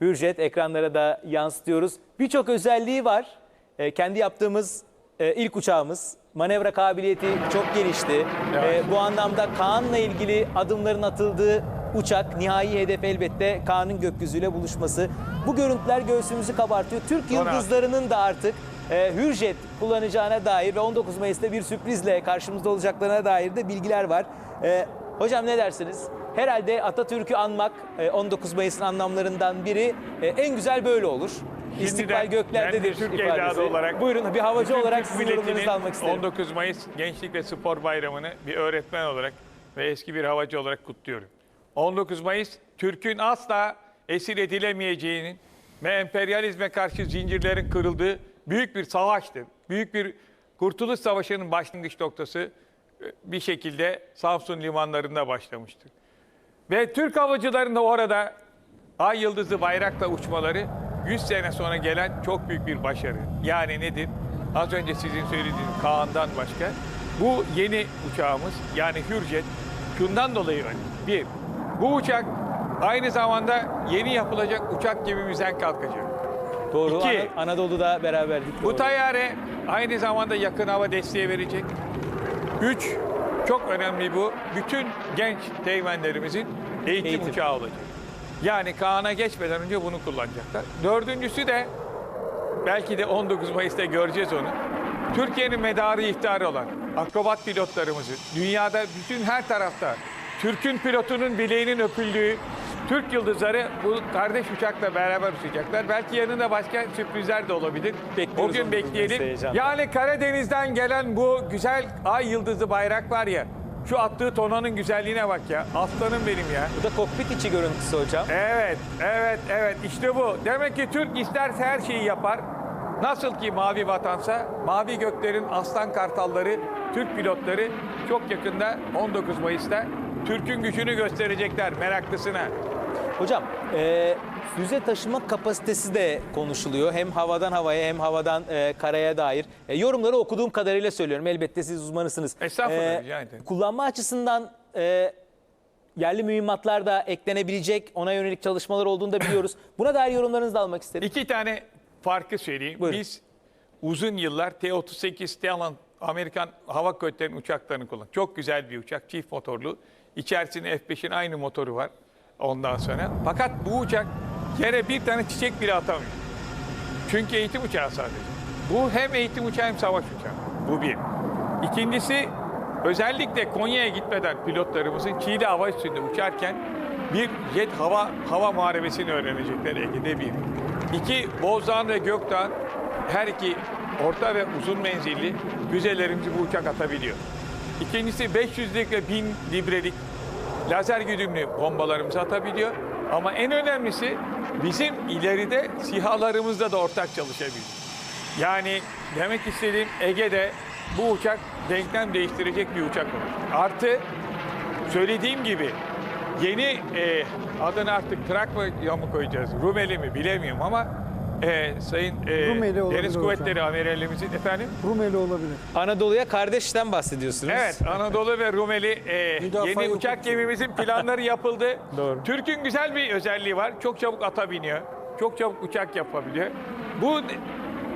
Hürjet ekranlara da yansıtıyoruz. Birçok özelliği var. E, kendi yaptığımız e, ilk uçağımız. Manevra kabiliyeti çok gelişti. Evet. E, bu anlamda Kaan'la ilgili adımların atıldığı uçak nihai hedef elbette Kaan'ın gökyüzüyle buluşması. Bu görüntüler göğsümüzü kabartıyor. Türk Sonra- yıldızlarının da artık e, Hürjet kullanacağına dair ve 19 Mayıs'ta bir sürprizle karşımızda olacaklarına dair de bilgiler var. E, hocam ne dersiniz? Herhalde Atatürk'ü anmak e, 19 Mayıs'ın anlamlarından biri e, en güzel böyle olur. İstikbal ben de göklerdedir Türk ifadesi. evladı olarak Buyurun bir havacı olarak sizin yorumlarınızı almak isterim. 19 Mayıs Gençlik ve Spor Bayramı'nı bir öğretmen olarak ve eski bir havacı olarak kutluyorum. 19 Mayıs Türk'ün asla esir edilemeyeceğinin ve emperyalizme karşı zincirlerin kırıldığı büyük bir savaştır. Büyük bir Kurtuluş Savaşı'nın başlangıç noktası e, bir şekilde Samsun limanlarında başlamıştır. Ve Türk havacıların da orada ay yıldızı bayrakla uçmaları 100 sene sonra gelen çok büyük bir başarı. Yani nedir? Az önce sizin söylediğiniz Kaan'dan başka bu yeni uçağımız yani Hürjet şundan dolayı önemli. Bir, bu uçak aynı zamanda yeni yapılacak uçak gemimizden kalkacak. Doğru. İki. Ana- Anadolu'da beraberdik. Bu Doğru. tayyare aynı zamanda yakın hava desteği verecek. Üç, çok önemli bu. Bütün genç teğmenlerimizin eğitim, Eğitim. uçağı olacak. Yani Kaan'a geçmeden önce bunu kullanacaklar. Dördüncüsü de belki de 19 Mayıs'ta göreceğiz onu. Türkiye'nin medarı ihtarı olan akrobat pilotlarımızı dünyada bütün her tarafta Türk'ün pilotunun bileğinin öpüldüğü Türk yıldızları bu kardeş uçakla beraber uçacaklar. Belki yanında başka sürprizler de olabilir. Bekliyoruz o gün 19 bekleyelim. Yani Karadeniz'den gelen bu güzel ay yıldızı bayrak var ya. Şu attığı tonanın güzelliğine bak ya. Aslanım benim ya. Bu da kokpit içi görüntüsü hocam. Evet, evet, evet. İşte bu. Demek ki Türk isterse her şeyi yapar. Nasıl ki mavi vatansa, mavi göklerin aslan kartalları, Türk pilotları çok yakında 19 Mayıs'ta Türk'ün gücünü gösterecekler meraklısına. Hocam e, füze taşıma kapasitesi de konuşuluyor. Hem havadan havaya hem havadan e, karaya dair. E, yorumları okuduğum kadarıyla söylüyorum. Elbette siz uzmanısınız. Estağfurullah, rica ederim. Kullanma açısından e, yerli mühimmatlar da eklenebilecek. Ona yönelik çalışmalar olduğunu da biliyoruz. Buna dair yorumlarınızı da almak isterim. İki tane farkı söyleyeyim. Buyurun. Biz uzun yıllar T-38 Talon Amerikan Hava Kuvvetleri'nin uçaklarını kullandık. Çok güzel bir uçak, çift motorlu. İçerisinde F-5'in aynı motoru var ondan sonra. Fakat bu uçak yere bir tane çiçek bile atamıyor. Çünkü eğitim uçağı sadece. Bu hem eğitim uçağı hem savaş uçağı. Bu bir. İkincisi özellikle Konya'ya gitmeden pilotlarımızın Çiğli Hava Üssü'nde uçarken bir jet hava hava muharebesini öğrenecekler Ege'de bir. İki, Bozdağ ve Gökdağ her iki orta ve uzun menzilli füzelerimizi bu uçak atabiliyor. İkincisi 500'lik ve 1000 librelik lazer güdümlü bombalarımızı atabiliyor. Ama en önemlisi bizim ileride sihalarımızla da ortak çalışabiliyor. Yani demek istediğim Ege'de bu uçak denklem değiştirecek bir uçak olur. Artı söylediğim gibi yeni e, adını artık Trak mı ya mı koyacağız, Rumeli mi bilemiyorum ama e, Sayın e, Rumeli olabilir Deniz hocam. Kuvvetleri Amiralimizin efendim Rumeli olabilir. Anadolu'ya kardeşten bahsediyorsunuz. Evet, Anadolu ve Rumeli e, yeni uçak gemimizin planları yapıldı. Doğru. Türk'ün güzel bir özelliği var. Çok çabuk ata biniyor. Çok çabuk uçak yapabiliyor. Bu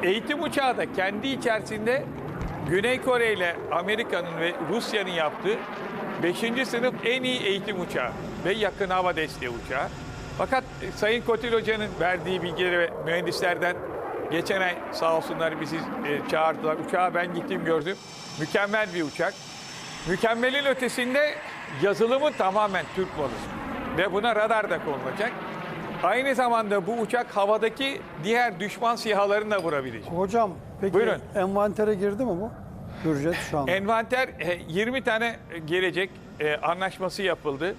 eğitim uçağı da kendi içerisinde Güney Kore ile Amerika'nın ve Rusya'nın yaptığı 5. sınıf en iyi eğitim uçağı ve yakın hava desteği uçağı. Fakat e, Sayın Kotil Hoca'nın verdiği bilgileri ve mühendislerden geçen ay sağ olsunlar bizi e, çağırdılar. Uçağa ben gittim gördüm. Mükemmel bir uçak. Mükemmelin ötesinde yazılımı tamamen Türk malı. Ve buna radar da konulacak. Aynı zamanda bu uçak havadaki diğer düşman sihalarını da vurabilecek. Hocam peki Buyurun. envantere girdi mi bu? Hürjet şu an. Envanter e, 20 tane gelecek e, anlaşması yapıldı.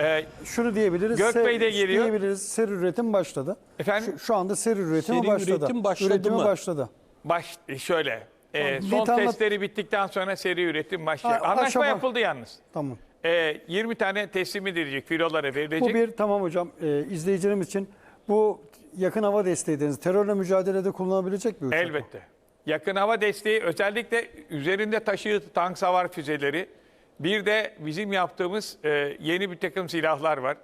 E, Şunu diyebiliriz. Gökbey de geliyor. Diyebiliriz. Seri üretim başladı. Efendim? Şu, şu anda seri üretimi Seri başladı. üretim başladı Üretimi mı? başladı. baş e, şöyle e, son tane- testleri bittikten sonra seri üretim başlayacak. Ha, Anlaşma aşama- yapıldı yalnız. Tamam. E, 20 tane teslim edilecek, filolara verilecek. Bu bir tamam hocam. Ee, izleyicilerimiz için bu yakın hava desteği dediğiniz terörle mücadelede kullanılabilecek bir uçak. bu. Elbette. Yakın hava desteği özellikle üzerinde taşıdığı tank savar füzeleri. Bir de bizim yaptığımız e, yeni bir takım silahlar var.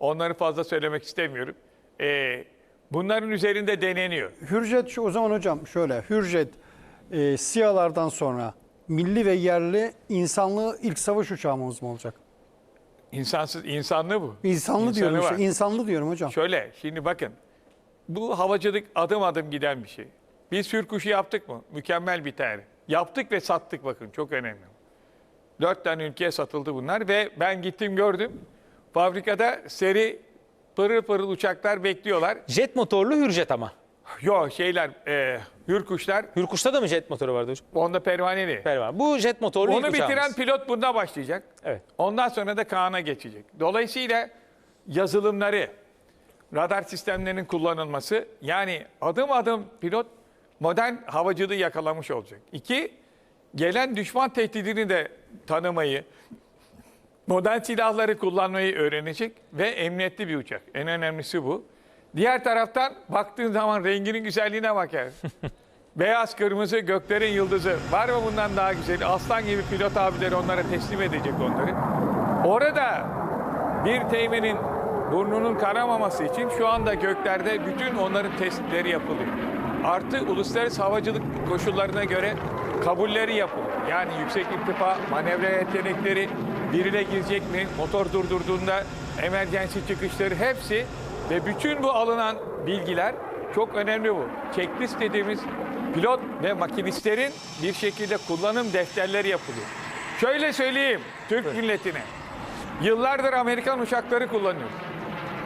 Onları fazla söylemek istemiyorum. e, bunların üzerinde deneniyor. Hürjet şu o zaman hocam şöyle Hürjet e, SİHA'lardan sonra milli ve yerli insanlı ilk savaş uçağımız mı olacak? İnsansız, insanlı bu. İnsanlı İnsanı diyorum var. işte. insanlı diyorum hocam. Şöyle şimdi bakın. Bu havacılık adım adım giden bir şey. Biz Hürkuş'u yaptık mı? Mükemmel bir tane. Yaptık ve sattık bakın çok önemli. Dört tane ülkeye satıldı bunlar ve ben gittim gördüm. Fabrikada seri pırıl pırıl uçaklar bekliyorlar. Jet motorlu Hürjet ama. Yo şeyler e, Hürkuşlar Hürkuş'ta da mı jet motoru vardı hocam? onda pervaneli. Pervan. Bu jet motorlu Onu bitiren uçağımız. pilot bunda başlayacak. Evet. Ondan sonra da Kaan'a geçecek. Dolayısıyla yazılımları, radar sistemlerinin kullanılması yani adım adım pilot modern havacılığı yakalamış olacak. İki, gelen düşman tehdidini de tanımayı, modern silahları kullanmayı öğrenecek ve emniyetli bir uçak. En önemlisi bu. Diğer taraftan baktığın zaman renginin güzelliğine bak yani. Beyaz, kırmızı, göklerin yıldızı. Var mı bundan daha güzeli? Aslan gibi pilot abileri onlara teslim edecek onları. Orada bir teğmenin burnunun kanamaması için şu anda göklerde bütün onların testleri yapılıyor. Artı uluslararası havacılık koşullarına göre kabulleri yapılıyor. Yani yüksek irtifa, manevra yetenekleri, birine girecek mi, motor durdurduğunda emergency çıkışları hepsi ve bütün bu alınan bilgiler çok önemli bu. Checklist dediğimiz pilot ve makinistlerin bir şekilde kullanım defterleri yapılıyor. Şöyle söyleyeyim Türk milletine. Yıllardır Amerikan uçakları kullanıyor.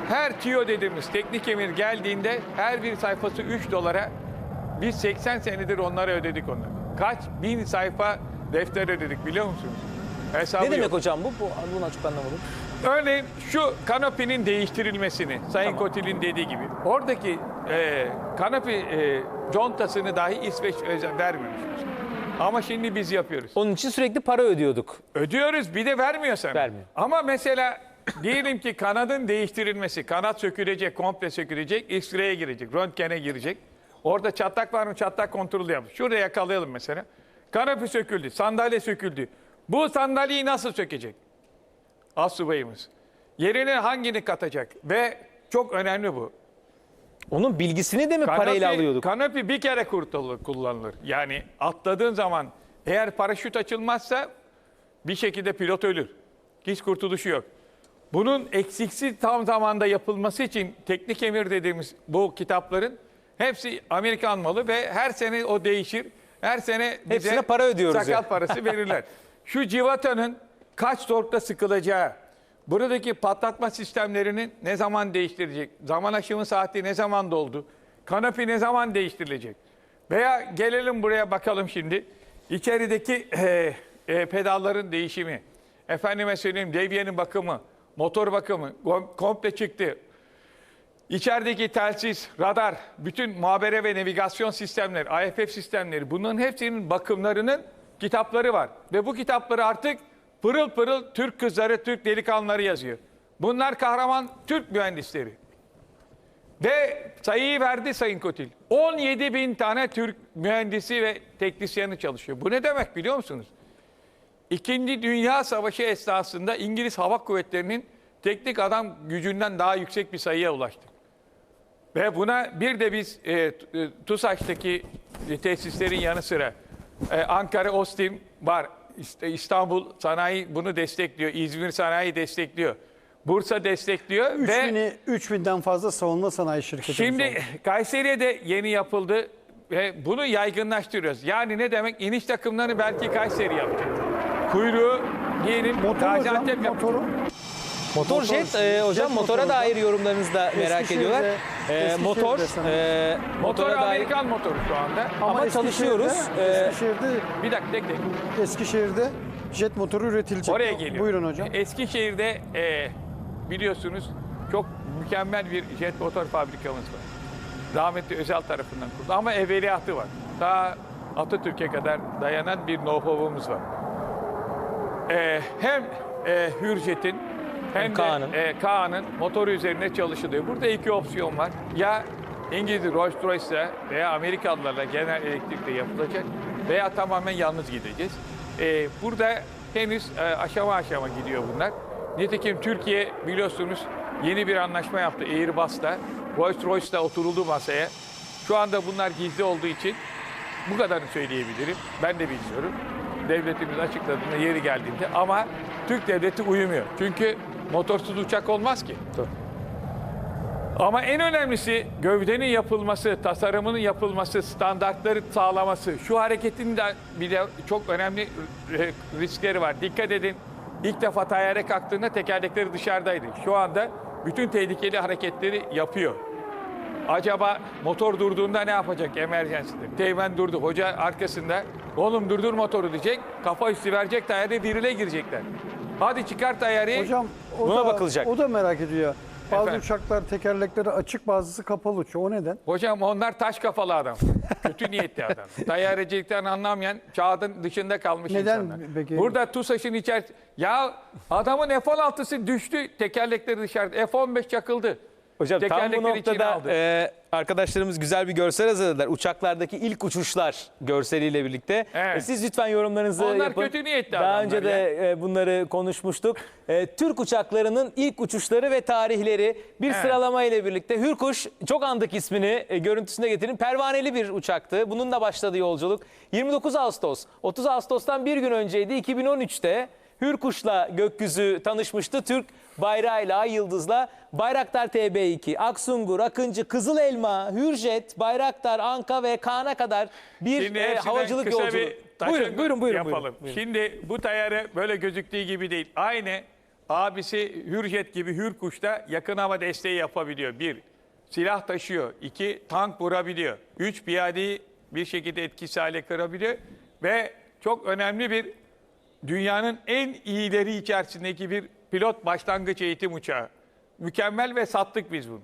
Her TIO dediğimiz teknik emir geldiğinde her bir sayfası 3 dolara biz 80 senedir onlara ödedik onları. Kaç bin sayfa defter ödedik biliyor musunuz? Hesabı Ne demek yok. hocam bu? bu bunu açık anlamadım. Örneğin şu kanopinin değiştirilmesini Sayın Kotil'in dediği gibi. Oradaki e, kanopi e, contasını dahi İsveç özel vermemiş. Ama şimdi biz yapıyoruz. Onun için sürekli para ödüyorduk. Ödüyoruz bir de vermiyor sana. Vermiyor. Ama mesela diyelim ki kanadın değiştirilmesi, kanat sökülecek, komple sökülecek, X-ray'e girecek, röntgene girecek. Orada çatlak var mı çatlak kontrolü yapmış. Şurada yakalayalım mesela. Kanapi söküldü, sandalye söküldü. Bu sandalyeyi nasıl sökecek? Astsubayımız. Yerine hangini katacak? Ve çok önemli bu. Onun bilgisini de mi parayla alıyorduk? Kanapi bir kere kurtulur, kullanılır. Yani atladığın zaman eğer paraşüt açılmazsa bir şekilde pilot ölür. Hiç kurtuluşu yok. Bunun eksiksiz tam zamanda yapılması için teknik emir dediğimiz bu kitapların hepsi Amerikan malı ve her sene o değişir. Her sene bize Hepsine para ödüyoruz sakal yani. parası verirler. Şu civatanın kaç torkta sıkılacağı, buradaki patlatma sistemlerinin ne zaman değiştirecek, zaman aşımı saati ne zaman doldu, kanapi ne zaman değiştirilecek? Veya gelelim buraya bakalım şimdi. İçerideki eh, eh, pedalların değişimi, efendime söyleyeyim devyenin bakımı, motor bakımı kom- komple çıktı. İçerideki telsiz, radar, bütün muhabere ve navigasyon sistemleri, AFF sistemleri bunların hepsinin bakımlarının kitapları var. Ve bu kitapları artık pırıl pırıl Türk kızları, Türk delikanlıları yazıyor. Bunlar kahraman Türk mühendisleri. Ve sayıyı verdi Sayın Kotil. 17 bin tane Türk mühendisi ve teknisyeni çalışıyor. Bu ne demek biliyor musunuz? İkinci Dünya Savaşı esnasında İngiliz Hava Kuvvetleri'nin teknik adam gücünden daha yüksek bir sayıya ulaştık. Ve buna bir de biz e, e, TUSAŞ'taki e, tesislerin yanı sıra e, Ankara, Ostim var. İst- İstanbul Sanayi bunu destekliyor. İzmir Sanayi destekliyor. Bursa destekliyor. ve 3000'i 3000'den fazla savunma sanayi şirketi. Şimdi Kayseri'ye de yeni yapıldı ve bunu yaygınlaştırıyoruz. Yani ne demek? İniş takımlarını belki Kayseri yapacak. Kuyruğu diyelim Gaziantep yapacak. motoru. Motor jet, e, hocam motora dair yorumlarınızı da merak Eskişehir'de- ediyorlar. E, Eskişehir'de motor, sanırım. e, Motor motora dair Amerikan motoru şu anda. Ama Eskişehir'de- çalışıyoruz. Ee, Eskişehir'de, Bir dakika tek tek. Eskişehir'de jet motoru üretilecek. Oraya geliyor. Buyurun hocam. Eskişehir'de e, biliyorsunuz çok mükemmel bir jet motor fabrikamız var. Rahmetli Özel tarafından kuruldu ama evveliyatı var. Daha Atatürk'e kadar dayanan bir know-how'umuz var. E, hem e, Hürjet'in hem, Kaan'ın. de e, Kaan'ın motoru üzerine çalışılıyor. Burada iki opsiyon var. Ya İngiliz Rolls Royce'la veya Amerikalılarla genel elektrikle yapılacak veya tamamen yalnız gideceğiz. E, burada henüz e, aşama aşama gidiyor bunlar. Nitekim Türkiye biliyorsunuz yeni bir anlaşma yaptı Airbus'la Rolls Royce'da oturuldu masaya. Şu anda bunlar gizli olduğu için bu kadarını söyleyebilirim. Ben de bilmiyorum. Devletimiz açıkladığında yeri geldiğinde ama Türk devleti uyumuyor. Çünkü motorsuz uçak olmaz ki. Ama en önemlisi gövdenin yapılması, tasarımının yapılması, standartları sağlaması. Şu hareketin de bir de çok önemli riskleri var. Dikkat edin. İlk defa tayyare kalktığında tekerlekleri dışarıdaydı. Şu anda bütün tehlikeli hareketleri yapıyor. Acaba motor durduğunda ne yapacak emergency'de? Teğmen durdu. Hoca arkasında. Oğlum durdur motoru diyecek. Kafa üstü verecek. Tayyare birile girecekler. Hadi çıkar tayyareyi. Hocam o Buna da, bakılacak. O da merak ediyor. Bazı Efendim? uçaklar tekerlekleri açık bazısı kapalı uçuyor. O neden? Hocam onlar taş kafalı adam. Kötü niyetli adam. Tayyarecilikten anlamayan çağın dışında kalmış Neden insanlar. peki? Burada TUSAŞ'ın içerisinde... Ya adamın F-16'sı düştü. Tekerlekleri dışarıda. F-15 çakıldı. Hocam tam bu Tekerlekleri içine noktada aldı. e, arkadaşlarımız güzel bir görsel hazırladılar. Uçaklardaki ilk uçuşlar görseliyle birlikte. Evet. E, siz lütfen yorumlarınızı Onlar yapın. kötü niyetli Daha adamlar önce de e, bunları konuşmuştuk. E, Türk uçaklarının ilk uçuşları ve tarihleri bir sıralama ile birlikte Hürkuş çok andık ismini e, görüntüsüne getirin. Pervaneli bir uçaktı. Bununla başladı yolculuk. 29 Ağustos. 30 Ağustos'tan bir gün önceydi. 2013'te Hürkuş'la gökyüzü tanışmıştı. Türk bayrağıyla, ay yıldızla Bayraktar TB2, Aksungur, Akıncı, Kızıl Elma, Hürjet, Bayraktar, Anka ve Kaan'a kadar bir Şimdi e, hepsinden havacılık kısa yolculuğu. bir Buyurun, buyurun, buyurun. yapalım. buyurun. Şimdi bu tayyare böyle gözüktüğü gibi değil. Aynı abisi Hürjet gibi Hürkuş'ta yakın hava desteği yapabiliyor. Bir, silah taşıyor. İki, tank vurabiliyor. Üç, piyadeyi bir şekilde etkisiz hale kırabiliyor. Ve çok önemli bir dünyanın en iyileri içerisindeki bir pilot başlangıç eğitim uçağı. Mükemmel ve sattık biz bunu.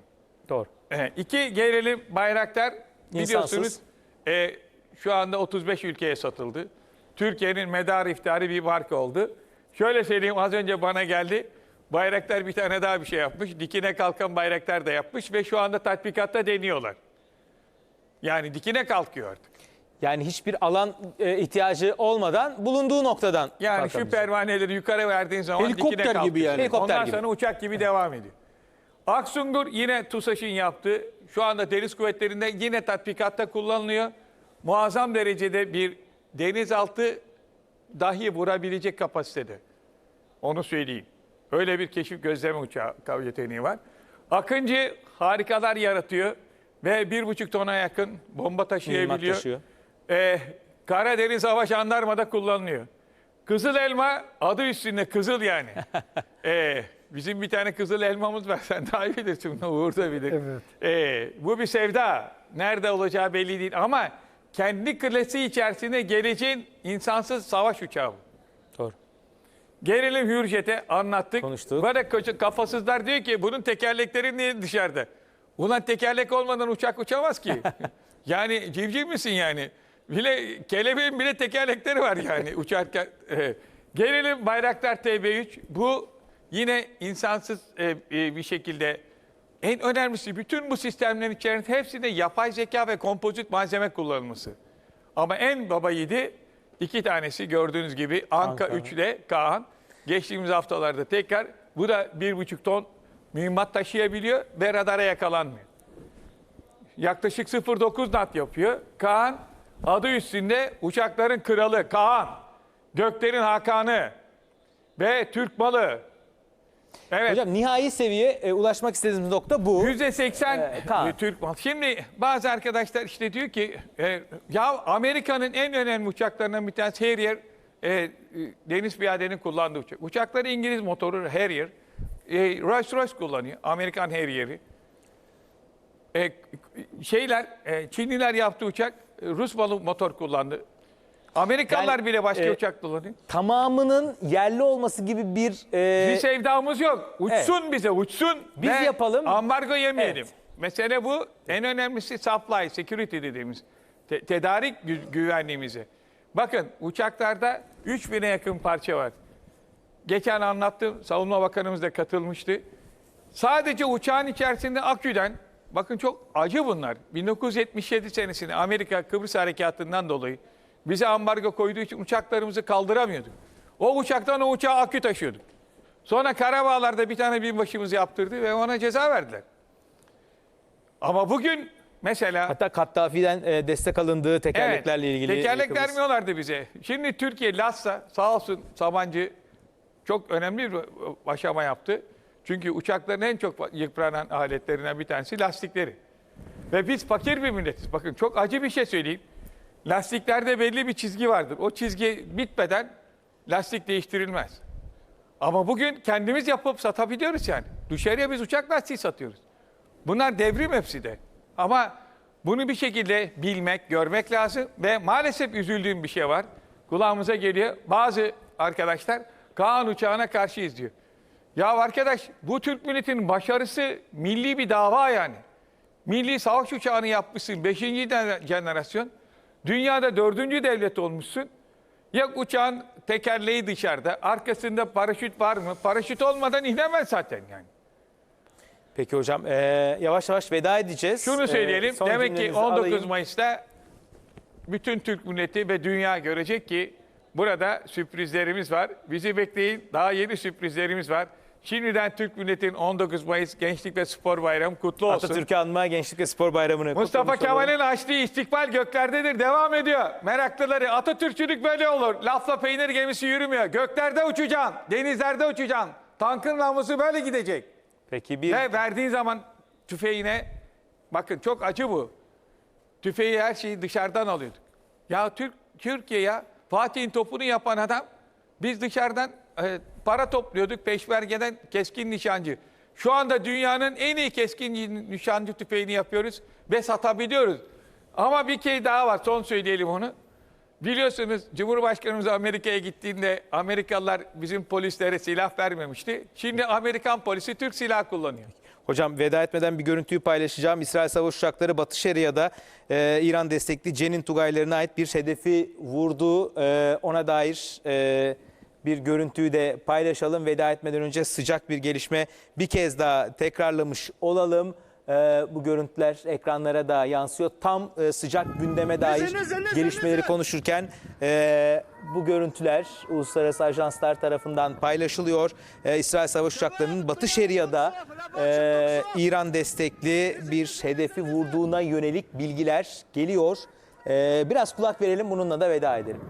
Doğru. Evet, iki gelelim Bayraktar. Biliyorsunuz e, şu anda 35 ülkeye satıldı. Türkiye'nin medar iftarı bir marka oldu. Şöyle söyleyeyim az önce bana geldi. Bayraktar bir tane daha bir şey yapmış. Dikine kalkan Bayraktar da yapmış ve şu anda tatbikatta deniyorlar. Yani dikine kalkıyor artık. Yani hiçbir alan e, ihtiyacı olmadan bulunduğu noktadan Yani şu kalkabilecek. pervaneleri yukarı verdiğin zaman Helikopter dikine kalkıyor. gibi yani. Helikopter Ondan gibi. sonra uçak gibi devam ediyor. Aksungur yine TUSAŞ'ın yaptığı. Şu anda deniz kuvvetlerinde yine tatbikatta kullanılıyor. Muazzam derecede bir denizaltı dahi vurabilecek kapasitede. Onu söyleyeyim. Öyle bir keşif gözleme uçağı kav- yeteneği var. Akıncı harikalar yaratıyor ve bir buçuk tona yakın bomba taşıyabiliyor. taşıyor. Ee, Karadeniz Hava Jandarma'da kullanılıyor. Kızıl elma adı üstünde kızıl yani. Ee, bizim bir tane kızıl elmamız var. Sen daha iyi bilirsin bunu. Uğur da bilir. Evet. Ee, bu bir sevda. Nerede olacağı belli değil ama kendi klasi içerisinde geleceğin insansız savaş uçağı bu. Doğru. Gelelim Hürjet'e anlattık. Konuştuk. Böyle kafasızlar diyor ki bunun tekerlekleri niye dışarıda? Ulan tekerlek olmadan uçak uçamaz ki. yani civciv misin yani? Bile kelebeğin bile tekerlekleri var yani uçarken. Evet. Gelelim Bayraktar TB3. Bu yine insansız e, e, bir şekilde en önemlisi bütün bu sistemlerin içerisinde hepsinde yapay zeka ve kompozit malzeme kullanılması. Ama en baba yiğidi iki tanesi gördüğünüz gibi Anka, Anka. 3 ile Kaan. Geçtiğimiz haftalarda tekrar bu da bir buçuk ton mühimmat taşıyabiliyor ve radara yakalanmıyor. Yaklaşık 0.9 knot yapıyor. Kaan adı üstünde uçakların kralı Kaan. Göklerin Hakan'ı ve Türk malı. Evet. Hocam nihai seviye e, ulaşmak istediğimiz nokta bu. Yüzde seksen Ee, Kaan. Türk malı. Şimdi bazı arkadaşlar işte diyor ki e, ya Amerika'nın en önemli uçaklarından bir tanesi Harrier e, e, deniz piyadenin kullandığı uçak. Uçakları İngiliz motoru Harrier. E, Rolls Royce kullanıyor. Amerikan Harrier'i. E, şeyler e, Çinliler yaptığı uçak e, Rus malı motor kullandı. Amerikalılar Yani, bile başka e, uçak kullanıyor. Tamamının yerli olması gibi bir e, Bir sevdamız yok. Uçsun bize, uçsun. Biz ve yapalım. Ambargo yemeyelim. Evet. Mesele bu. En önemlisi supply, security dediğimiz. te- tedarik gü- güvenliğimizi. Bakın uçaklarda 3000'e yakın parça var. Geçen anlattım. Savunma Bakanımız da katılmıştı. Sadece uçağın içerisinde aküden, bakın çok acı bunlar. 1977 senesinde Amerika Kıbrıs Harekatı'ndan dolayı bize ambargo koyduğu için uçaklarımızı kaldıramıyorduk. O uçaktan o uçağa akü taşıyorduk. Sonra Karabağlar'da bir tane binbaşımız yaptırdı ve ona ceza verdiler. Ama bugün mesela Hatta Kattafi'den e, destek alındığı tekerleklerle Evet, ilgili. Tekerlek yakınız. vermiyorlardı bize. Şimdi Türkiye Lassa sağ olsun Sabancı çok önemli bir aşama yaptı. Çünkü uçakların en çok yıpranan aletlerinden bir tanesi lastikleri. Ve biz fakir bir milletiz. Bakın çok acı bir şey söyleyeyim. Lastiklerde belli bir çizgi vardır. O çizgi bitmeden lastik değiştirilmez. Ama bugün kendimiz yapıp satabiliyoruz yani. Dışarıya biz uçak lastiği satıyoruz. Bunlar devrim hepsi de. Ama bunu bir şekilde bilmek, görmek lazım ve maalesef üzüldüğüm bir şey var. Kulağımıza geliyor. Bazı arkadaşlar Kaan uçağına karşıyız diyor. Ya arkadaş bu Türk milletinin başarısı milli bir dava yani. Milli savaş uçağını yapmışsın 5. jenerasyon. Dünyada dördüncü devlet olmuşsun. Ya uçağın tekerleği dışarıda, arkasında paraşüt var mı? Paraşüt olmadan inemez zaten yani. Peki hocam e, yavaş yavaş veda edeceğiz. Şunu E, söyleyelim. son demek ki cümlenizi 19 alayım. Mayıs'ta bütün Türk milleti ve dünya görecek ki burada sürprizlerimiz var. Bizi bekleyin. Daha yeni sürprizlerimiz var. Şimdiden Türk milletinin 19 Mayıs Gençlik ve Spor Bayramı kutlu olsun. Atatürk'ü anma Gençlik ve Spor Bayramı'nı Mustafa. Kemal'in açtığı istikbal göklerdedir. Devam ediyor. Meraklıları Atatürkçülük böyle olur. Lafla peynir gemisi yürümüyor. Göklerde uçacaksın. Denizlerde uçacaksın. Tankın namusu böyle gidecek. Peki bir Ve verdiğin zaman tüfeğine bakın çok acı bu. Tüfeği her şeyi dışarıdan alıyorduk. Ya Türk Türkiye ya Fatih'in topunu yapan adam biz dışarıdan e, para topluyorduk peşmergeden keskin nişancı. Şu anda dünyanın en iyi keskin nişancı tüfeğini yapıyoruz ve satabiliyoruz. Ama bir kez daha var son söyleyelim onu. Biliyorsunuz Cumhurbaşkanımız Amerika'ya gittiğinde Amerikalılar bizim polislere silah vermemişti. Şimdi Amerikan polisi Türk silah kullanıyor. Hocam veda etmeden bir görüntüyü paylaşacağım. İsrail savaş uçakları Batı Şeria'da e, İran destekli Cenin Tugaylarına ait bir hedefi vurdu. E, ona dair e, bir görüntüyü de paylaşalım. Veda etmeden önce sıcak bir gelişme bir kez daha tekrarlamış olalım. E, bu görüntüler ekranlara da yansıyor. Tam e, sıcak gündeme dair gelişmeleri konuşurken e, bu görüntüler uluslararası ajanslar tarafından paylaşılıyor. E, İsrail savaş uçaklarının Batı Şeria'da e, İran destekli bir hedefi vurduğuna yönelik bilgiler geliyor. E, biraz kulak verelim bununla da veda edelim.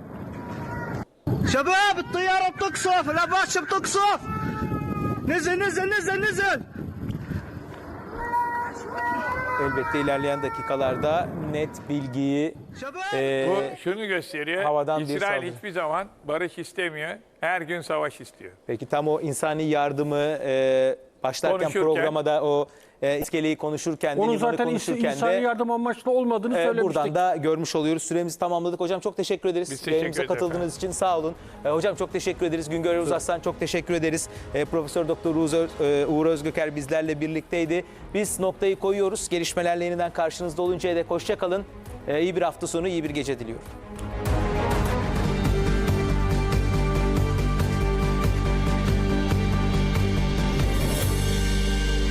شباب الطيارة بتقصف الأباشا بتقصف نزل نزل نزل نزل elbette ilerleyen dakikalarda net bilgiyi e, Bu şunu gösteriyor. havadan İsrail hiçbir zaman barış istemiyor. Her gün savaş istiyor. Peki tam o insani yardımı e, başlarken Konuşurken- programa da o e, iskeleyi konuşurken de Onun limanı zaten konuşurken insani de yardım amaçlı olmadığını e, söylemiştik. buradan da görmüş oluyoruz. Süremizi tamamladık. Hocam çok teşekkür ederiz. Biz teşekkür Yayınımıza ederiz katıldığınız için sağ olun. E, hocam çok teşekkür ederiz. Güngör Yavuz Aslan çok teşekkür ederiz. E, Profesör Doktor e, Uğur Özgöker bizlerle birlikteydi. Biz noktayı koyuyoruz. Gelişmelerle yeniden karşınızda oluncaya dek hoşça kalın. E, iyi bir hafta sonu, iyi bir gece diliyorum.